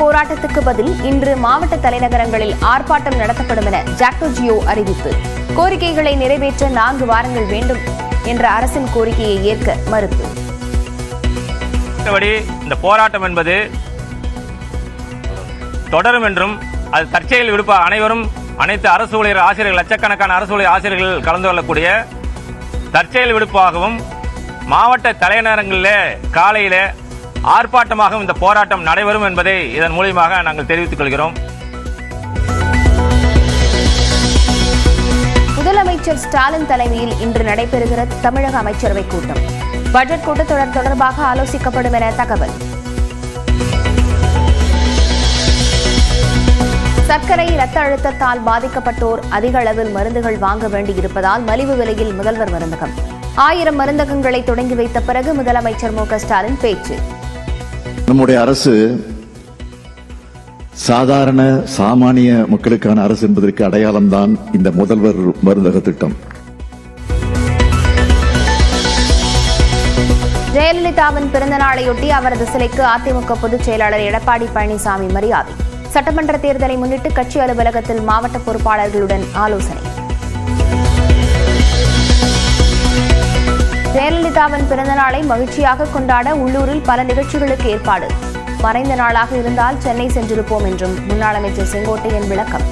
போராட்டத்துக்கு பதில் இன்று மாவட்ட தலைநகரங்களில் ஆர்ப்பாட்டம் நடத்தப்படும் என ஜாக்டோ ஜியோ அறிவிப்பு. கோரிக்கைகளை நிறைவேற்ற நான்கு வாரங்கள் வேண்டும் என்ற அரசின் கோரிக்கையை ஏற்க மறுப்பு. இந்த போராட்டம் என்பது தொடரும் என்றும் அது தற்செயல் விடுப்ப அனைவரும் அனைத்து அரசு ஊழியர் ஆசிரியர்கள் லட்சக்கணக்கான அரசு ஊழியர் ஆசிரியர்கள் கலந்து கொள்ளக்கூடிய தற்செயல் விடுப்பாகவும் மாவட்ட தலைநகரங்களில் காலையில் ஆர்ப்பாட்டமாகவும் இந்த போராட்டம் நடைபெறும் என்பதை இதன் மூலியமாக நாங்கள் தெரிவித்துக் கொள்கிறோம். முதலமைச்சர் ஸ்டாலின் தலைமையில் இன்று நடைபெறுகிற தமிழக அமைச்சரவைக் கூட்டம். பட்ஜெட் கூட்டத்தொடர் தொடர்பாக ஆலோசிக்கப்படும் என தகவல். சர்க்கரை இரத்த அழுத்தத்தால் பாதிக்கப்பட்டோர் அதிக அளவில் மருந்துகள் வாங்க வேண்டியிருப்பதால் மலிவு விலையில் முதல்வர் மருந்தகம். ஆயிரம் மருந்தகங்களை தொடங்கி வைத்த பிறகு முதலமைச்சர் மு ஸ்டாலின் பேச்சு. நம்முடைய அரசு சாதாரண சாமானிய மக்களுக்கான அரசு என்பதற்கு அடையாளம்தான் இந்த முதல்வர் மருந்தக திட்டம். ஜெயலலிதாவின் பிறந்த நாளையொட்டி அவரது சிலைக்கு அதிமுக பொதுச் செயலாளர் எடப்பாடி பழனிசாமி மரியாதை. சட்டமன்ற தேர்தலை முன்னிட்டு கட்சி அலுவலகத்தில் மாவட்ட பொறுப்பாளர்களுடன் ஆலோசனை. ஜெயலலிதாவின் பிறந்த நாளை மகிழ்ச்சியாக கொண்டாட உள்ளூரில் பல நிகழ்ச்சிகளுக்கு ஏற்பாடு. மறைந்த நாளாக இருந்தால் சென்னை சென்றிருப்போம் என்றும் முன்னாள் அமைச்சர் செங்கோட்டையன் விளக்கம்.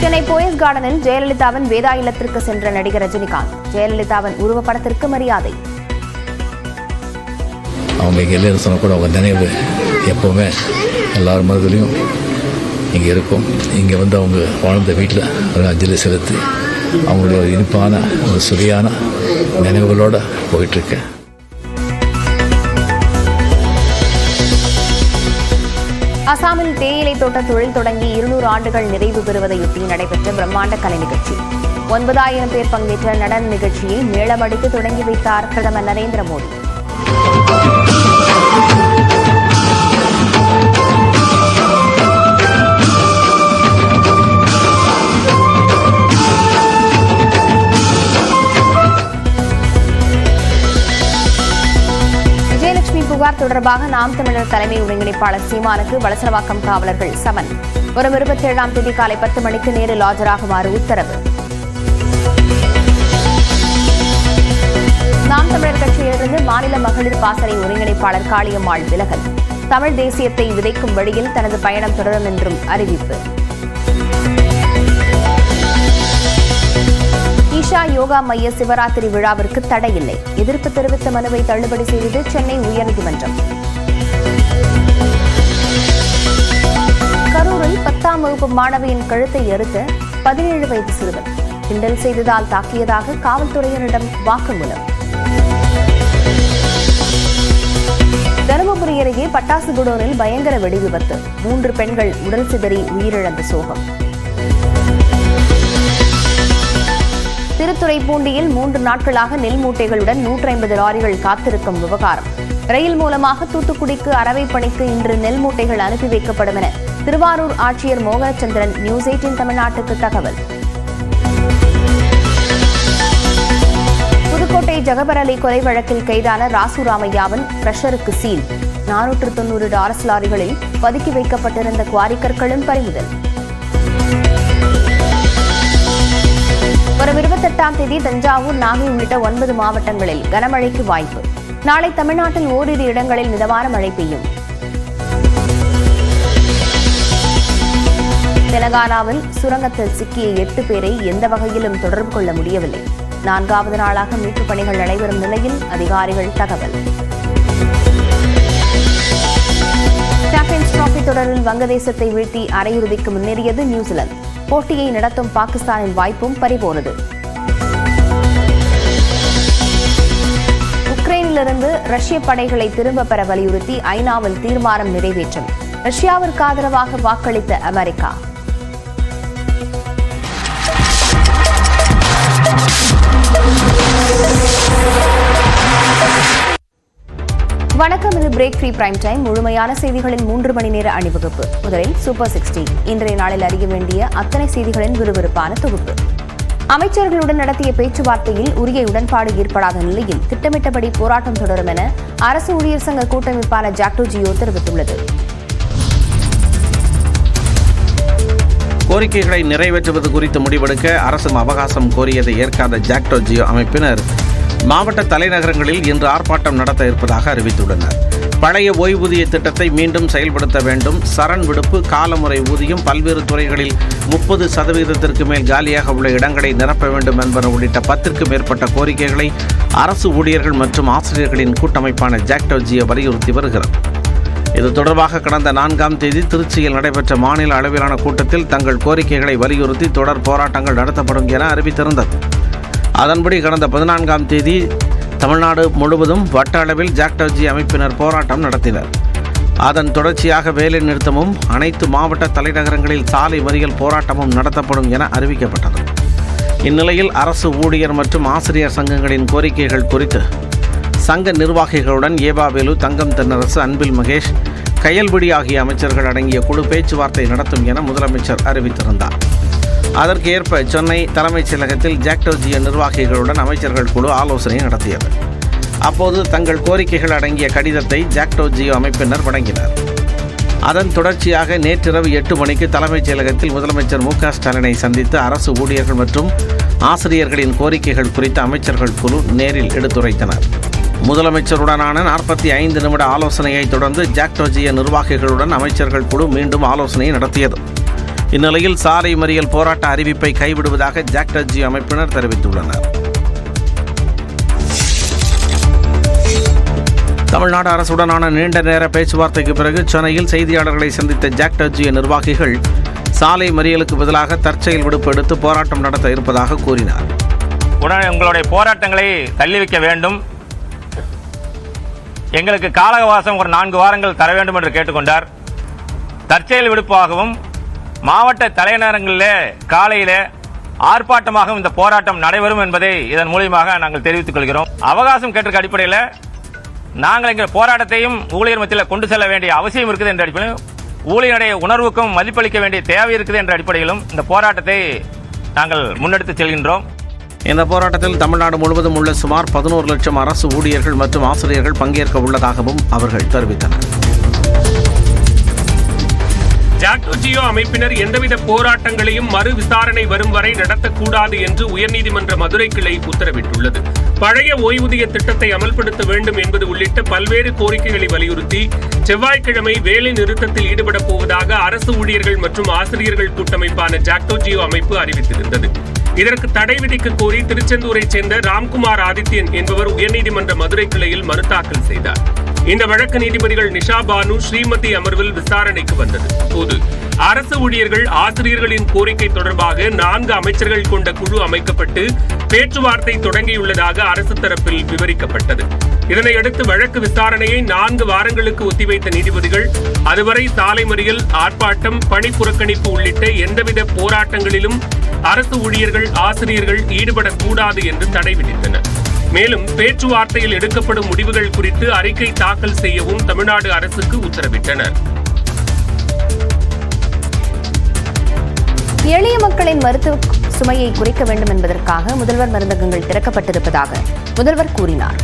சென்னை போயஸ் கார்டனில் ஜெயலலிதாவின் வேதா இல்லத்திற்கு சென்ற நடிகர் ரஜினிகாந்த். ஜெயலலிதாவின் உருவப்படத்திற்கு மரியாதை. அவங்க எல்லாம் கூட அவங்க நினைவு எப்பவுமே எல்லார் மனதிலையும் இங்கே இருக்கும். இங்கே வந்து அவங்க வாழ்ந்த வீட்டில் ஒரு அஞ்சலி செலுத்தி அவங்களுடைய ஒரு இனிப்பான ஒரு சுவையான நினைவுகளோடு போயிட்டுருக்கேன் அசாமில் தேயிலை தோட்ட தொழில் தொடங்கி இருநூறு ஆண்டுகள் நிறைவு பெறுவதையொட்டி நடைபெற்ற பிரம்மாண்ட கலை நிகழ்ச்சி. ஒன்பதாயிரம் பேர் பங்கேற்ற நடன நிகழ்ச்சியை மேளமடித்து தொடங்கி வைத்தார் பிரதமர் நரேந்திர மோடி. தொடர்பாக நாம் தமிழர் தலைமை ஒருங்கிணைப்பாளர் சீமானுக்கு வலசரவாக்கம் காவலர்கள் சமன். வரும் இருபத்தி ஏழாம் தேதி காலை பத்து மணிக்கு நேரில் ஆஜராகுமாறு உத்தரவு. நாம் தமிழர் கட்சியிலிருந்து மாநில மகளிர் பாசறை ஒருங்கிணைப்பாளர் காளியம்மாள் விலகல் தமிழ் தேசியத்தை விதைக்கும் வழியில் தனது பயணம் தொடரும் என்றும் அறிவிப்பு. ஈஷா யோகா மைய சிவராத்திரி விழாவிற்கு தடையில்லை. எதிர்ப்பு தெரிவித்த மனுவை தள்ளுபடி செய்தது சென்னை உயர்நீதிமன்றம். கரூரில் பத்தாம் வகுப்பு மாணவியின் கழுத்தை அறுத்த பதினேழு வயது சிறுவன். கிண்டல் செய்ததால் தாக்கியதாக காவல்துறையினரிடம் வாக்குமூலம். தருமபுரி அருகே பட்டாசு குடோனில் பயங்கர வெடி விபத்து மூன்று பெண்கள் உடல் சிதறி உயிரிழந்த சோகம். திருத்துறைப்பூண்டியில் மூன்று நாட்களாக நெல் மூட்டைகளுடன் நூற்றி ஐம்பது லாரிகள் காத்திருக்கும் விவகாரம். ரயில் மூலமாக தூத்துக்குடிக்கு அறவை பணிக்கு இன்று நெல் மூட்டைகள் அனுப்பி வைக்கப்படும் என திருவாரூர் ஆட்சியர் மோகனச்சந்திரன் நியூஸ் எயிட்டின் தமிழ்நாட்டுக்கு தகவல். புதுக்கோட்டை ஜகபர் அலி கொலை வழக்கில் கைதான ராசு ராமையாவின் பிரஷருக்கு சீல். நானூற்று தொன்னூறு டாரஸ் லாரிகளில் பதுக்கி வைக்கப்பட்டிருந்த குவாரி கற்களும் பறிமுதல். வரும் இருபத்தெட்டாம் தேதி தஞ்சாவூர் நாகை உள்ளிட்ட ஒன்பது மாவட்டங்களில் கனமழைக்கு வாய்ப்பு. நாளை தமிழ்நாட்டில் ஓரிரு இடங்களில் மிதமான மழை பெய்யும். தெலங்கானாவில் சுரங்கத்தில் சிக்கிய எட்டு பேரை எந்த வகையிலும் தொடர்பு கொள்ள முடியவில்லை. நான்காவது நாளாக மீட்புப் பணிகள் நடைபெறும் நிலையில் அதிகாரிகள் தகவல். சாம்பியன்ஸ் டிராபி தொடரில் வங்கதேசத்தை வீழ்த்தி அரையிறுதிக்கு முன்னேறியது நியூசிலாந்து. போட்டியை நடத்தும் பாகிஸ்தானின் வாய்ப்பும் பறிபோனது. உக்ரைனிலிருந்து ரஷ்ய படைகளை திரும்ப பெற வலியுறுத்தி ஐநாவில் தீர்மானம் நிறைவேற்றும். ரஷ்யாவிற்கு ஆதரவாக வாக்களித்த அமெரிக்கா. வணக்கம் இது பிரேக் ஃப்ரீ பிரைம் டைம் முழுமையான செய்திகளின் மூன்று மணி நேர அணிவகுப்பு. முதலில் சூப்பர் சிக்ஸ்டி இன்றைய நாளில் அறிய வேண்டிய அத்தனை செய்திகளின் விறுவிறுப்பான தொகுப்பு. அமைச்சர்களுடன் நடத்திய பேச்சுவார்த்தையில் உரிய உடன்பாடு ஏற்படாத நிலையில் திட்டமிட்டபடி போராட்டம் தொடரும் என அரசு ஊழியர் சங்க கூட்டமைப்பான ஜாக்டோ ஜியோ தெரிவித்துள்ளது. கோரிக்கைகளை நிறைவேற்றுவது குறித்து முடிவெடுக்க அரசும் அவகாசம் கோரியதை ஏற்காத ஜாக்டோ ஜியோ அமைப்பினர் மாவட்ட தலைநகரங்களில் இன்று ஆர்ப்பாட்டம் நடத்த இருப்பதாக அறிவித்துள்ளனர். பழைய ஓய்வூதிய திட்டத்தை மீண்டும் செயல்படுத்த வேண்டும். சரண் விடுப்பு காலமுறை ஊதியம் பல்வேறு துறைகளில் முப்பது சதவீதத்திற்கு மேல் காலியாக உள்ள இடங்களை நிரப்ப வேண்டும் என்பன உள்ளிட்ட பத்திற்கும் மேற்பட்ட கோரிக்கைகளை அரசு ஊழியர்கள் மற்றும் ஆசிரியர்களின் கூட்டமைப்பான ஜாக்டோ ஜியோ வலியுறுத்தி வருகிறது. இது தொடர்பாக கடந்த நான்காம் தேதி திருச்சியில் நடைபெற்ற மாநில அளவிலான கூட்டத்தில் தங்கள் கோரிக்கைகளை வலியுறுத்தி தொடர் போராட்டங்கள் நடத்தப்படும் என அறிவித்திருந்தது. அதன்படி கடந்த பதினான்காம் தேதி தமிழ்நாடு முழுவதும் வட்ட அளவில் ஜாக்டர்ஜி அமைப்பினர் போராட்டம் நடத்தினர். அதன் தொடர்ச்சியாக வேலை நிறுத்தமும் அனைத்து மாவட்ட தலைநகரங்களில் சாலை மறியல் போராட்டமும் நடத்தப்படும் என அறிவிக்கப்பட்டது. இந்நிலையில் அரசு ஊழியர் மற்றும் ஆசிரியர் சங்கங்களின் கோரிக்கைகள் குறித்து சங்க நிர்வாகிகளுடன் ஏபாவேலு தங்கம் தென்னரசு அன்பில் மகேஷ் கயல்விடி ஆகிய அமைச்சர்கள் அடங்கிய குழு பேச்சுவார்த்தை நடத்தும் என முதலமைச்சர் அறிவித்திருந்தார். அதற்கேற்ப சென்னை தலைமைச் செயலகத்தில் ஜாக்டோஜிய நிர்வாகிகளுடன் அமைச்சர்கள் குழு ஆலோசனை நடத்தியது. அப்போது தங்கள் கோரிக்கைகள் அடங்கிய கடிதத்தை ஜாக்டோஜியோ அமைப்பினர் வழங்கினர். அதன் தொடர்ச்சியாக நேற்றிரவு எட்டு மணிக்கு தலைமைச் செயலகத்தில் முதலமைச்சர் மு க ஸ்டாலினை சந்தித்து அரசு ஊழியர்கள் மற்றும் ஆசிரியர்களின் கோரிக்கைகள் குறித்து அமைச்சர்கள் குழு நேரில் எடுத்துரைத்தனர். முதலமைச்சருடனான நாற்பத்தி ஐந்து நிமிட ஆலோசனையை தொடர்ந்து ஜாக்டோஜிய நிர்வாகிகளுடன் அமைச்சர்கள் குழு மீண்டும் ஆலோசனை நடத்தியது. இந்நிலையில் சாலை மறியல் போராட்ட அறிவிப்பை கைவிடுவதாக ஜாக்டோஜி அமைப்பினர் தெரிவித்துள்ளனர். தமிழ்நாடு அரசுடனான நீண்ட நேர பேச்சுவார்த்தைக்கு பிறகு சென்னையில் செய்தியாளர்களை சந்தித்த ஜாக்டோஜிய நிர்வாகிகள் சாலை மறியலுக்கு பதிலாக தற்செயல் விடுப்பு எடுத்து போராட்டம் நடத்த இருப்பதாக கூறினார். உடனே உங்களுடைய போராட்டங்களை தள்ளி வைக்க வேண்டும். எங்களுக்கு கால அவகாசம் ஒரு நான்கு வாரங்கள் தர வேண்டும் என்று கேட்டுக்கொண்டார். தற்செயல் விடுப்பாகவும் மாவட்ட தலைநகரங்களிலே காலையிலே ஆர்ப்பாட்டமாகவும் இந்த போராட்டம் நடைபெறும் என்பதை இதன் மூலியமாக நாங்கள் தெரிவித்துக் கொள்கிறோம். அவகாசம் கேட்டிருக்க அடிப்படையில் நாங்கள் எங்கள் போராட்டத்தையும் ஊழியர் மத்தியில் கொண்டு செல்ல வேண்டிய அவசியம் இருக்குது என்ற அடிப்படையில் ஊழியருடைய உணர்வுக்கும் மதிப்பளிக்க வேண்டிய தேவை இருக்குது என்ற அடிப்படையிலும் இந்த போராட்டத்தை நாங்கள் முன்னெடுத்து செல்கின்றோம். இந்த போராட்டத்தில் தமிழ்நாடு முழுவதும் உள்ள சுமார் பதினோரு லட்சம் அரசு ஊழியர்கள் மற்றும் ஆசிரியர்கள் பங்கேற்க உள்ளதாகவும் அவர்கள் தெரிவித்தனர். ஜாக்டோஜியோ அமைப்பினர் எந்தவித போராட்டங்களையும் மறு விசாரணை வரும் வரை நடத்தக்கூடாது என்று உயர்நீதிமன்ற மதுரை கிளை உத்தரவிட்டுள்ளது. பழைய ஓய்வூதிய திட்டத்தை அமல்படுத்த வேண்டும் என்பது உள்ளிட்ட பல்வேறு கோரிக்கைகளை வலியுறுத்தி செவ்வாய்க்கிழமை வேலை நிறுத்தத்தில் ஈடுபடப் போவதாக அரசு ஊழியர்கள் மற்றும் ஆசிரியர்கள் கூட்டமைப்பான ஜாக்டோஜியோ அமைப்பு அறிவித்திருந்தது. இதற்கு தடை விதிக்க கோரி திருச்செந்தூரைச் சேர்ந்த ராம்குமார் ஆதித்யன் என்பவர் உயர்நீதிமன்ற மதுரை கிளையில் மனு தாக்கல் செய்தார். இந்த வழக்கு நீதிபதிகள் நிஷா பானு ஸ்ரீமதி அமர்வில் விசாரணைக்கு வந்தது. போது அரசு ஊழியர்கள் ஆசிரியர்களின் கோரிக்கை தொடர்பாக நான்கு அமைச்சர்கள் கொண்ட குழு அமைக்கப்பட்டு பேச்சுவார்த்தை தொடங்கியுள்ளதாக அரசு தரப்பில் விவரிக்கப்பட்டது. இதனையடுத்து வழக்கு விசாரணையை நான்கு வாரங்களுக்கு ஒத்திவைத்த நீதிபதிகள் அதுவரை சாலை மறியல் ஆர்ப்பாட்டம் பணி புறக்கணிப்பு உள்ளிட்ட எந்தவித போராட்டங்களிலும் அரசு ஊழியர்கள் ஆசிரியர்கள் ஈடுபடக்கூடாது என்று தடை விதித்தனர். மேலும் பேச்சுவார்த்தையில் எடுக்கப்படும் முடிவுகள் குறித்து அறிக்கை தாக்கல் செய்யவும் தமிழ்நாடு அரசுக்கு உத்தரவிட்டனர். எளிய மக்களின் மருத்துவ சுமையை குறைக்க வேண்டும் என்பதற்காக முதல்வர் மருந்தகங்கள் திறக்கப்பட்டிருப்பதாக முதல்வர் கூறினார்.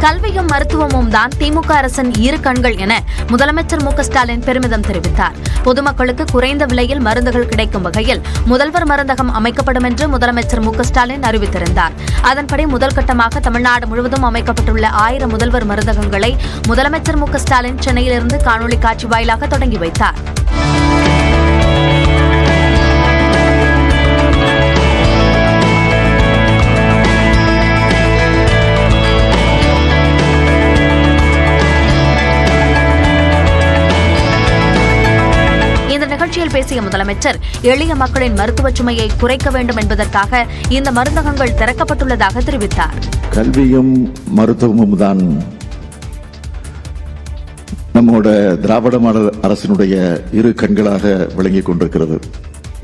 கல்வியும் மருத்துவமும் தான் திமுக அரசின் இரு கண்கள் என முதலமைச்சர் மு க ஸ்டாலின் பெருமிதம் தெரிவித்தார். பொதுமக்களுக்கு குறைந்த விலையில் மருந்துகள் கிடைக்கும் வகையில் முதல்வர் மருந்தகம் அமைக்கப்படும் என்று முதலமைச்சர் மு ஸ்டாலின் அறிவித்திருந்தார். அதன்படி முதல் கட்டமாக தமிழ்நாடு முழுவதும் அமைக்கப்பட்டுள்ள ஆயிரம் முதல்வர் மருந்தகங்களை முதலமைச்சர் மு ஸ்டாலின் சென்னையிலிருந்து காணொலி காட்சி வாயிலாக தொடங்கி வைத்தார். பேசிய முதலமைச்சர் எளிய மக்களின் மருத்துவ சுமையை குறைக்க வேண்டும் என்பதற்காக இந்த மருந்தகங்கள் திறக்கப்பட்டுள்ளதாக தெரிவித்தார். கல்வியும் மருத்துவமும் தான் நம்மோட திராவிட மாடல் அரசினுடைய இரு கண்களாக விளங்கிக் கொண்டிருக்கிறது.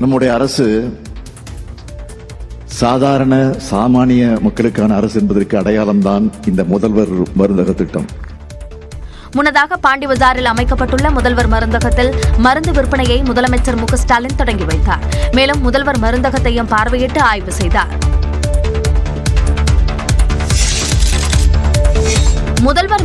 நம்முடைய அரசு சாதாரண சாமானிய மக்களுக்கான அரசு என்பதற்கு அடையாளம்தான் இந்த முதல்வர் மருந்தக திட்டம். முன்னதாக பாண்டி பஜாரில் அமைக்கப்பட்டுள்ள முதல்வர் மருந்தகத்தில் மருந்து விற்பனையை முதலமைச்சர் மு க ஸ்டாலின் தொடங்கி வைத்தார். மேலும் முதல்வர் மருந்தகத்தையும் பார்வையிட்டு ஆய்வு செய்தார்.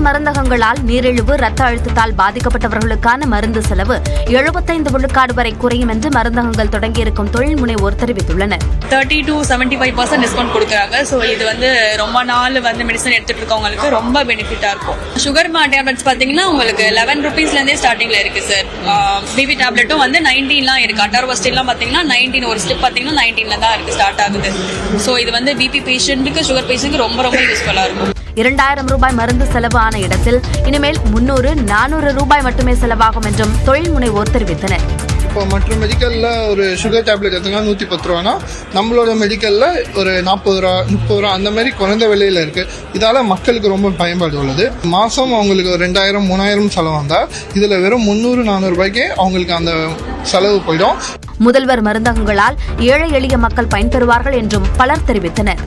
மருந்தகங்களால் நீரிழிவு ரத்த அழுத்தத்தால் பாதிக்கப்பட்டவர்களுக்கான மருந்து செலவு எழுபத்தைந்து விழுக்காடு வரை குறையும் என்று மருந்தகங்கள் தொடங்கியிருக்கும் தொழில் முனைவோர் தெரிவித்துள்ளனர். Thirty to seventy five percent discount கொடுக்குறாங்க. ஸோ இது வந்து ரொம்ப நாள் வந்து மெடிசன் எடுத்துட்டு இருக்கவங்களுக்கு ரொம்ப பெனிஃபிட்டா இருக்கும். சுகர் மா டேப்லெட்ஸ் பார்த்தீங்கன்னா உங்களுக்கு லெவன் ருபீஸ்லேருந்தே ஸ்டார்டிங்ல இருக்கு சார் பிபி டேப்லெட்டும் வந்து நைன்டீன்லாம் இருக்குது அட்டார்வஸ்டிலாம் பார்த்தீங்கன்னா நைன்டீன் ஒரு ஸ்டெப் பார்த்தீங்கன்னா நைன்டீன்ல தான் இருக்கு ஸ்டார்ட் ஆகுது. ஸோ இது வந்து பிபி பேஷண்ட்டுக்கு சுகர் பேஷண்ட்டுக்கு ரொம்ப ரொம்ப யூஸ்ஃபுல்லாக இருக்கும். இரண்டாயிரம் ரூபாய் மருந்து செலவு ஆன இடத்தில் இனிமேல் முன்னூறு நானூறு ரூபாய் மட்டுமே செலவாகும் என்றும் தொழில் முனைவோர் தெரிவித்தனர். இப்போ மற்ற மெடிக்கலில் ஒரு சுகர் டேப்லெட் எடுத்தீங்கன்னா நூற்றி பத்து ரூபானா நம்மளோட மெடிக்கலில் ஒரு நாற்பது ரூபா முப்பது ரூபா அந்த மாதிரி குறைந்த விலையில் இருக்குது இதால் மக்களுக்கு ரொம்ப பயன்பாடு உள்ளது. மாதம் அவங்களுக்கு ஒரு ரெண்டாயிரம் மூணாயிரம் செலவு வந்தால் இதில் வெறும் முந்நூறு நானூறு ரூபாய்க்கே அவங்களுக்கு அந்த செலவு போயிடும். முதல்வர் மருந்தகங்களால் ஏழை எளிய மக்கள் பயன்பெறுவார்கள் என்றும் பலர் தெரிவித்தனர்.